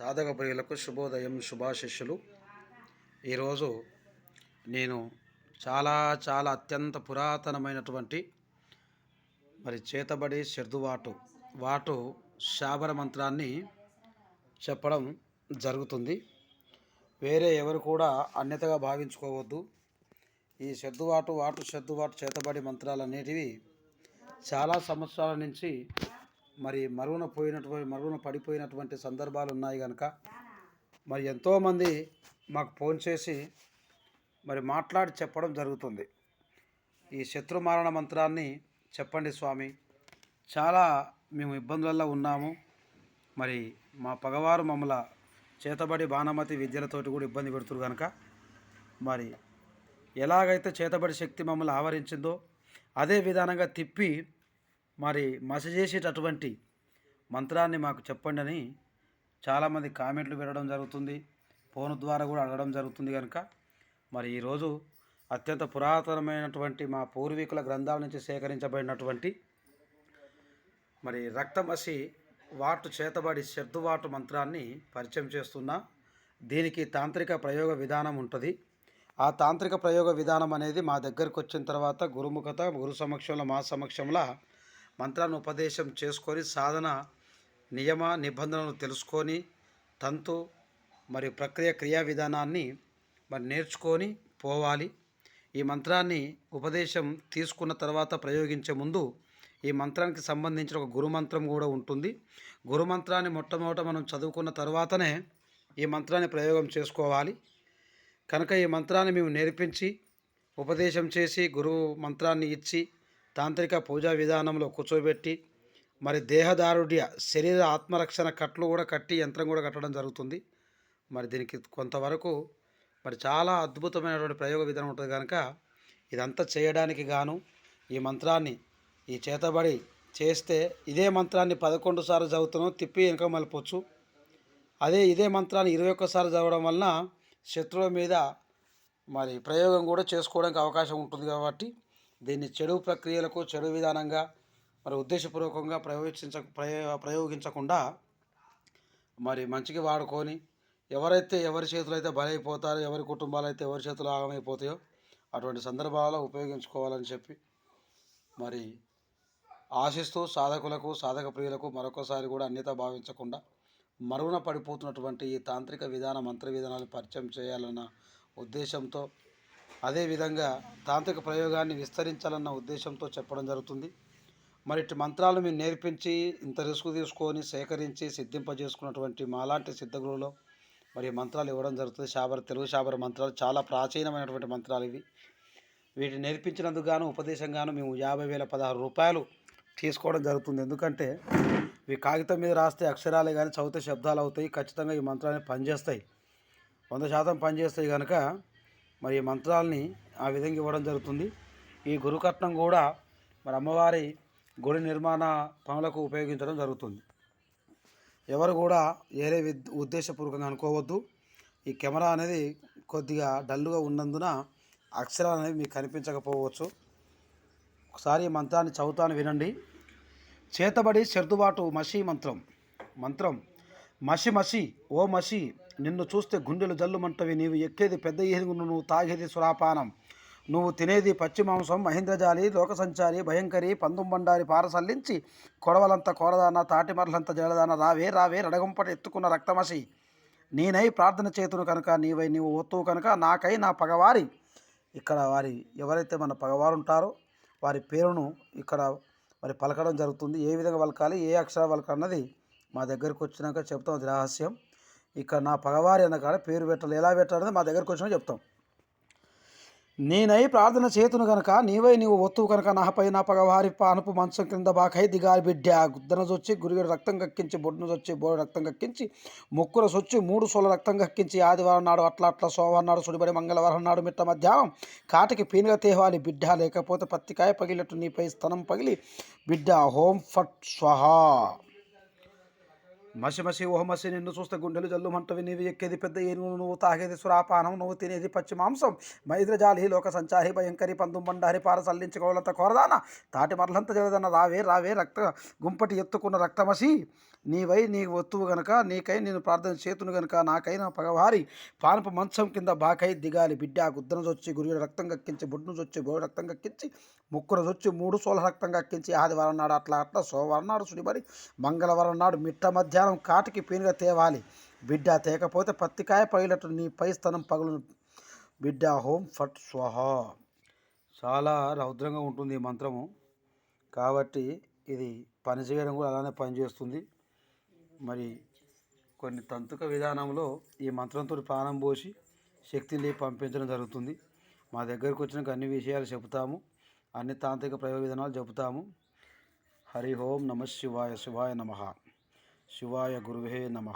సాధక ప్రియులకు శుభోదయం శుభాశిష్యులు. ఈరోజు నేను చాలా చాలా అత్యంత పురాతనమైనటువంటి మరి చేతబడి శర్దువాటు వాటు శాబర మంత్రాన్ని చెప్పడం జరుగుతుంది. వేరే ఎవరు కూడా అన్యతగా భావించుకోవద్దు. ఈ శర్దువాటు వాటు శర్దువాటు చేతబడి మంత్రాలు అనేటివి చాలా సంవత్సరాల నుంచి మరి మరుగున పోయినటువంటి మరుగున పడిపోయినటువంటి సందర్భాలు ఉన్నాయి కనుక మరి ఎంతోమంది మాకు ఫోన్ చేసి మరి మాట్లాడి చెప్పడం జరుగుతుంది. ఈ శత్రు మారణ మంత్రాన్ని చెప్పండి స్వామి. చాలా మేము ఇబ్బందులలో ఉన్నాము. మరి మా పగవారు మమ్మల చేతబడి బాణమతి విద్యలతోటి కూడా ఇబ్బంది పెడుతురు కనుక మరి ఎలాగైతే చేతబడి శక్తి మమ్మల్ని ఆవరించిందో అదే విధానంగా తిప్పి మరి మస చేసేటటువంటి మంత్రాన్ని మాకు చెప్పండి అని చాలామంది కామెంట్లు పెట్టడం జరుగుతుంది. ఫోన్ ద్వారా కూడా అడగడం జరుగుతుంది కనుక మరి ఈరోజు అత్యంత పురాతనమైనటువంటి మా పూర్వీకుల గ్రంథాల నుంచి సేకరించబడినటువంటి మరి రక్తమసి వాటు చేతబడి శబ్దువాటు మంత్రాన్ని పరిచయం చేస్తున్నా. దీనికి తాంత్రిక ప్రయోగ విధానం ఉంటుంది. ఆ తాంత్రిక ప్రయోగ విధానం అనేది మా దగ్గరకు వచ్చిన తర్వాత గురుముఖత గురు సమక్షంలో మా సమక్షంలో మంత్రాన్ని ఉపదేశం చేసుకొని సాధన నియమ నిబంధనలు తెలుసుకొని తంతు మరి ప్రక్రియ క్రియా విధానాన్ని మరి నేర్చుకొని పోవాలి. ఈ మంత్రాన్ని ఉపదేశం తీసుకున్న తర్వాత ప్రయోగించే ముందు ఈ మంత్రానికి సంబంధించిన ఒక గురుమంత్రం కూడా ఉంటుంది. గురుమంత్రాన్ని మొట్టమొదట మనం చదువుకున్న తర్వాతనే ఈ మంత్రాన్ని ప్రయోగం చేసుకోవాలి. కనుక ఈ మంత్రాన్ని మేము నేర్పించి ఉపదేశం చేసి గురువు మంత్రాన్ని ఇచ్చి తాంత్రిక పూజా విధానంలో కూర్చోబెట్టి మరి దేహదారుడ్య శరీర ఆత్మరక్షణ కట్లు కూడా కట్టి యంత్రం కూడా కట్టడం జరుగుతుంది. మరి దీనికి కొంతవరకు మరి చాలా అద్భుతమైనటువంటి ప్రయోగ విధానం ఉంటుంది కనుక ఇదంతా చేయడానికి గాను ఈ మంత్రాన్ని ఈ చేతబడి చేస్తే ఇదే మంత్రాన్ని పదకొండు సార్లు చదువుతున్నాం తిప్పి వెనుక మలపొచ్చు అదే ఇదే మంత్రాన్ని ఇరవై ఒక్కసారి చదవడం వలన శత్రువుల మీద మరి ప్రయోగం కూడా చేసుకోవడానికి అవకాశం ఉంటుంది కాబట్టి దీన్ని చెడు ప్రక్రియలకు చెడు విధానంగా మరి ఉద్దేశపూర్వకంగా ప్రయోగించ ప్రయో ప్రయోగించకుండా మరి మంచికి వాడుకొని ఎవరైతే ఎవరి చేతులు అయితే బలైపోతారో ఎవరి కుటుంబాలు అయితే ఎవరి చేతులు ఆగమైపోతాయో అటువంటి సందర్భాలలో ఉపయోగించుకోవాలని చెప్పి మరి ఆశిస్తూ సాధకులకు సాధక ప్రియులకు మరొకసారి కూడా అన్యత భావించకుండా మరుగున పడిపోతున్నటువంటి ఈ తాంత్రిక విధాన మంత్ర విధానాలు పరిచయం చేయాలన్న ఉద్దేశంతో అదేవిధంగా తాంత్రిక ప్రయోగాన్ని విస్తరించాలన్న ఉద్దేశంతో చెప్పడం జరుగుతుంది. మరి ఇటు మంత్రాలు మేము నేర్పించి ఇంత రిస్క్ తీసుకొని సేకరించి సిద్ధింపజేసుకున్నటువంటి మాలాంటి సిద్ధగురులో మరి మంత్రాలు ఇవ్వడం జరుగుతుంది. శాబర తెలుగు శాబర మంత్రాలు చాలా ప్రాచీనమైనటువంటి మంత్రాలు ఇవి. వీటిని నేర్పించినందుకు గాను ఉపదేశం గాను మేము యాభై వేల పదహారు రూపాయలు తీసుకోవడం జరుగుతుంది. ఎందుకంటే ఇవి కాగితం మీద రాస్తే అక్షరాలే కానీ చదివితే శబ్దాలు అవుతాయి. ఖచ్చితంగా ఈ మంత్రాన్ని పనిచేస్తాయి. వంద శాతం పనిచేస్తాయి కనుక మరి మంత్రాలని ఆ విధంగా ఇవ్వడం జరుగుతుంది. ఈ గురుకట్నం కూడా మరి అమ్మవారి గుడి నిర్మాణ పనులకు ఉపయోగించడం జరుగుతుంది. ఎవరు కూడా ఏరే విద్ ఉద్దేశపూర్వకంగా అనుకోవద్దు. ఈ కెమెరా అనేది కొద్దిగా డల్గా ఉన్నందున అక్షరాలు అనేవి మీకు కనిపించకపోవచ్చు. ఒకసారి ఈ మంత్రాన్ని చదువుతాను వినండి. చేతబడి సర్దుబాటు మసి మంత్రం. మంత్రం. మసి మసి ఓ మసి నిన్ను చూస్తే గుండెలు జల్లుమంటవి. నీవు ఎక్కేది పెద్ద ఏనుగు నువ్వు తాగేది సురాపానం. నువ్వు తినేది పచ్చి మాంసం మహేంద్రజాలి లోకసంచారి భయంకరి పందుంబండారి పారసల్లించి కొడవలంత కోరదాన తాటిమర్లంత జలదాన రావే రావే రడగంపట ఎత్తుకున్న రక్తమసి. నేనై ప్రార్థన చేతును కనుక నీవై నీవు ఒత్తువు కనుక నాకై నా పగవారి. ఇక్కడ వారి ఎవరైతే మన పగవారు ఉంటారో వారి పేరును ఇక్కడ మరి పలకడం జరుగుతుంది. ఏ విధంగా పలకాలి ఏ అక్షరం పలకాలన్నది మా దగ్గరకు వచ్చినాక చెప్తాం అది రహస్యం. ఇక్కడ నా పగవారి అనగా పేరు పెట్టాలి. ఎలా పెట్టాలనేది మా దగ్గరకు వచ్చినా చెప్తాం. నేనై ప్రార్థన చేతును గనక నీవై నీవు ఒత్తువు కనుక నాపై నా పగవారి పానపు మంచం క్రింద బాకై దిగాలి బిడ్డ. గుద్దన చొచ్చి గురిగడ రక్తం కక్కించి బొడ్డున చొచ్చి బోడు రక్తం కక్కించి ముక్కున సొచ్చి మూడు సోల రక్తం కక్కించి ఆదివారం నాడు అట్లా అట్లా సోమవారం నాడు సుడిబడి మంగళవారం నాడు మిట్ట మధ్యాహ్నం కాటికి పీనుగ తేవాలి బిడ్డ. లేకపోతే పత్తికాయ పగిలినట్టు నీపై స్తనం పగిలి బిడ్డ హోం ఫట్ స్వహా. మసి మసి ఓహ మసి నిన్ను చూస్తే గుండెలు జల్లుమంటవి నీవు ఎక్కేది పెద్ద ఏనుగు నువ్వు తాగేది సురాపానం నువ్వు తినేది పచ్చి మాంసం. మైద్రజాలి లోక సంచారి భయంకరి పందుం బండారి పార సల్లించుకోవాలంత కోరదాన. తాటి మరలంత జలదన్న రావే రావే రక్త గుంపటి ఎత్తుకున్న రక్తమసి. నీవై నీ వస్తువు గనక నీకై నేను ప్రార్థన చేతును గనక నాకైనా పగవారి పానప మంచం కింద బాకై దిగాలి. బిడ్డ గుద్దన చొచ్చి గురి రక్తం కక్కించి బొడ్డును చొచ్చి బోడి రక్తం కక్కించి ముక్కున చొచ్చి మూడు సోల రక్తం కక్కించి ఆదివారం నాడు అట్లా అట్లా సోమవారం నాడు సుడిబడి మంగళవారం నాడు మిట్ట మధ్యాహ్నం కాటికి పీనుగా తేవాలి. బిడ్డ తేకపోతే పత్తికాయ పగిలట్టు నీ పై స్థనం పగులు బిడ్డ హోం ఫట్ స్వహ. చాలా రౌద్రంగా ఉంటుంది ఈ మంత్రము. కాబట్టి ఇది పని చేయడం కూడా అలానే పనిచేస్తుంది. మరి కొన్ని తంతుక విధానంలో ఈ మంత్రంతో ప్రాణం పోసి శక్తిని పంపించడం జరుగుతుంది. మా దగ్గరకు వచ్చినాక అన్ని విషయాలు చెబుతాము. అన్ని తాంత్రిక ప్రయోగ విధానాలు చెబుతాము. హరి ఓం నమ శివాయ శివాయ నమ. శివాయ గురువే నమ.